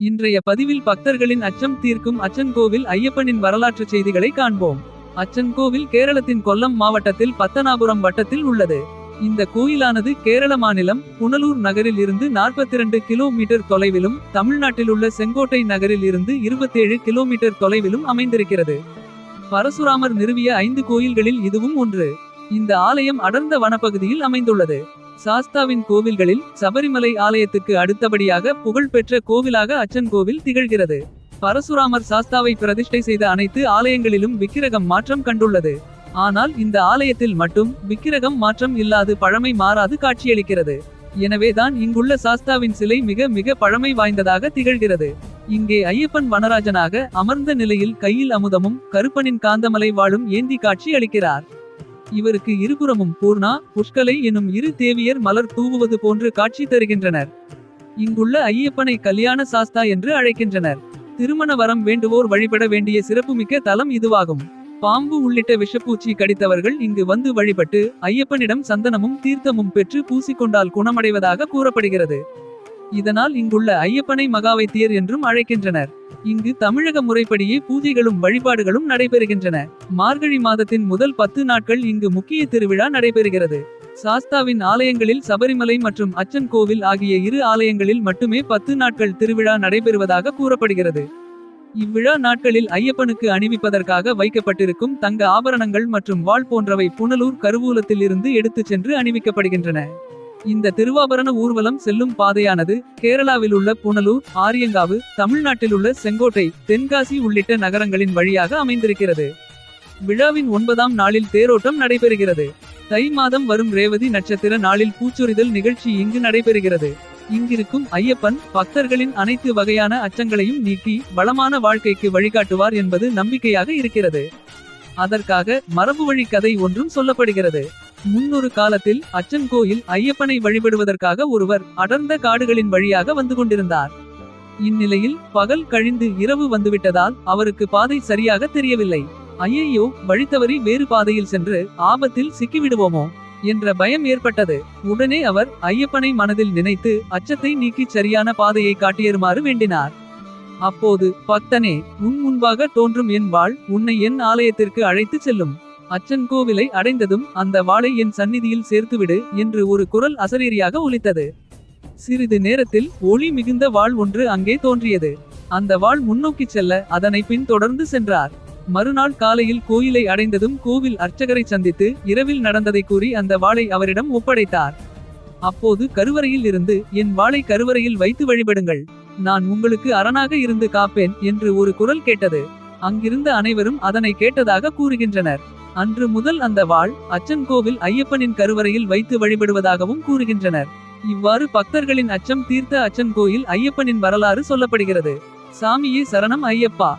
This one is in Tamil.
இன்றைய பதிவில் பக்தர்களின் அச்சம் தீர்க்கும் அச்சன் கோவில் ஐயப்பனின் வரலாற்று செய்திகளை காண்போம். அச்சன் கோவில் கேரளத்தின் கொல்லம் மாவட்டத்தில் பத்தனாபுரம் வட்டத்தில் உள்ளது. இந்த கோயிலானது கேரள மாநிலம் புனலூர் நகரில் இருந்து 42 கிலோமீட்டர் தொலைவிலும் தமிழ்நாட்டில் உள்ள செங்கோட்டை நகரில் இருந்து 27 கிலோமீட்டர் தொலைவிலும் அமைந்திருக்கிறது. பரசுராமர் நிறுவிய ஐந்து கோயில்களில் இதுவும் ஒன்று. இந்த ஆலயம் அடர்ந்த வனப்பகுதியில் அமைந்துள்ளது. சாஸ்தாவின் கோவில்களில் சபரிமலை ஆலயத்துக்கு அடுத்தபடியாக புகழ்பெற்ற கோவிலாக அச்சன் கோவில் திகழ்கிறது. பரசுராமர் சாஸ்தாவை பிரதிஷ்டை செய்த அனைத்து ஆலயங்களிலும் விக்கிரகம் மாற்றம் கண்டுள்ளது. ஆனால் இந்த ஆலயத்தில் மட்டும் விக்கிரகம் மாற்றம் இல்லாது பழமை மாறாது காட்சியளிக்கிறது. எனவேதான் இங்குள்ள சாஸ்தாவின் சிலை மிக மிக பழமை வாய்ந்ததாக திகழ்கிறது. இங்கே ஐயப்பன் வனராஜனாக அமர்ந்த நிலையில் கையில் அமுதமும் கருப்பனின் காந்தமலை வாழும் ஏந்தி காட்சி அளிக்கிறார் இவருக்கு இருபுறமும் பூர்ணா புஷ்கலை எனும் இரு தேவியர் மலர் தூவுவது போன்று காட்சி தருகின்றனர். இங்குள்ள ஐயப்பனை கல்யாண சாஸ்தா என்று அழைக்கின்றனர். திருமண வரம் வேண்டுவோர் வழிபட வேண்டிய சிறப்புமிக்க தலம் இதுவாகும். பாம்பு உள்ளிட்ட விஷப்பூச்சி கடித்தவர்கள் இங்கு வந்து வழிபட்டு ஐயப்பனிடம் சந்தனமும் தீர்த்தமும் பெற்று பூசிக்கொண்டால் குணமடைவதாக கூறப்படுகிறது. இதனால் இங்குள்ள ஐயப்பனை மகாவைத்தியர் என்றும் அழைக்கின்றனர். இங்கு தமிழக முறைப்படியே பூஜைகளும் வழிபாடுகளும் நடைபெறுகின்றன. மார்கழி மாதத்தின் முதல் பத்து நாட்கள் இங்கு முக்கிய திருவிழா நடைபெறுகிறது. சாஸ்தாவின் ஆலயங்களில் சபரிமலை மற்றும் அச்சன் கோவில் ஆகிய இரு ஆலயங்களில் மட்டுமே பத்து நாட்கள் திருவிழா நடைபெறுவதாக கூறப்படுகிறது. இவ்விழா நாட்களில் ஐயப்பனுக்கு அணிவிப்பதற்காக வைக்கப்பட்டிருக்கும் தங்க ஆபரணங்கள் மற்றும் வாள் போன்றவை புனலூர் கருவூலத்தில் இருந்து எடுத்துச் சென்று அணிவிக்கப்படுகின்றன. இந்த திருவாபரண ஊர்வலம் செல்லும் பாதையானது கேரளாவில் உள்ள புனலூர் ஆரியங்காவு தமிழ்நாட்டில் உள்ள செங்கோட்டை தென்காசி உள்ளிட்ட நகரங்களின் வழியாக அமைந்திருக்கிறது. விழாவின் ஒன்பதாம் நாளில் தேரோட்டம் நடைபெறுகிறது. தை மாதம் வரும் ரேவதி நட்சத்திர நாளில் பூச்சொரிதல் நிகழ்ச்சி இங்கு நடைபெறுகிறது. இங்கிருக்கும் ஐயப்பன் பக்தர்களின் அனைத்து வகையான அச்சங்களையும் நீக்கி வளமான வாழ்க்கைக்கு வழிகாட்டுவார் என்பது நம்பிக்கையாக இருக்கிறது. அதற்காக மரபு வழி கதை ஒன்றும் சொல்லப்படுகிறது. முன்னொரு காலத்தில் அச்சன் கோயில் ஐயப்பனை வழிபடுவதற்காக ஒருவர் அடர்ந்த காடுகளின் வழியாக வந்து கொண்டிருந்தார். இந்நிலையில் பகல் கழிந்து இரவு வந்துவிட்டதால் அவருக்கு பாதை சரியாக தெரியவில்லை. ஐயையோ வழித்தவறி வேறு பாதையில் சென்று ஆபத்தில் சிக்கிவிடுவோமோ என்ற பயம் ஏற்பட்டது. உடனே அவர் ஐயப்பனை மனதில் நினைத்து அச்சத்தை நீக்கிச் சரியான பாதையை காட்டியருமாறு வேண்டினார். அப்போது பக்தனே உன் முன்பாக தோன்றும் என் வாள் உன்னை என் ஆலயத்திற்கு அழைத்துச் செல்லும். அச்சன் கோவிலை அடைந்ததும் அந்த வாளை என் சந்நிதியில் சேர்த்துவிடு என்று ஒரு குரல் அசரீரியாக ஒலித்தது. சிறிது நேரத்தில் ஒளி மிகுந்த வாள் ஒன்று அங்கே தோன்றியது. அந்த வாள் முன்னோக்கிச் செல்ல அதனை பின் தொடர்ந்து சென்றார். மறுநாள் காலையில் கோயிலை அடைந்ததும் கோவில் அர்ச்சகரை சந்தித்து இரவில் நடந்ததை கூறி அந்த வாளை அவரிடம் ஒப்படைத்தார். அப்போது கருவறையில் இருந்து என் வாளை கருவறையில் வைத்து வழிபடுங்கள். நான் உங்களுக்கு அரணாக இருந்து காப்பேன் என்று ஒரு குரல் கேட்டது. அங்கிருந்த அனைவரும் அதனை கேட்டதாக கூறுகின்றனர். அன்று முதல் அந்த வாள் அச்சன் கோவில் ஐயப்பனின் கருவறையில் வைத்து வழிபடுவதாகவும் கூறுகின்றனர். இவ்வாறு பக்தர்களின் அச்சம் தீர்த்த அச்சன் கோயில் ஐயப்பனின் வரலாறு சொல்லப்படுகிறது. சாமியே சரணம் ஐயப்பா.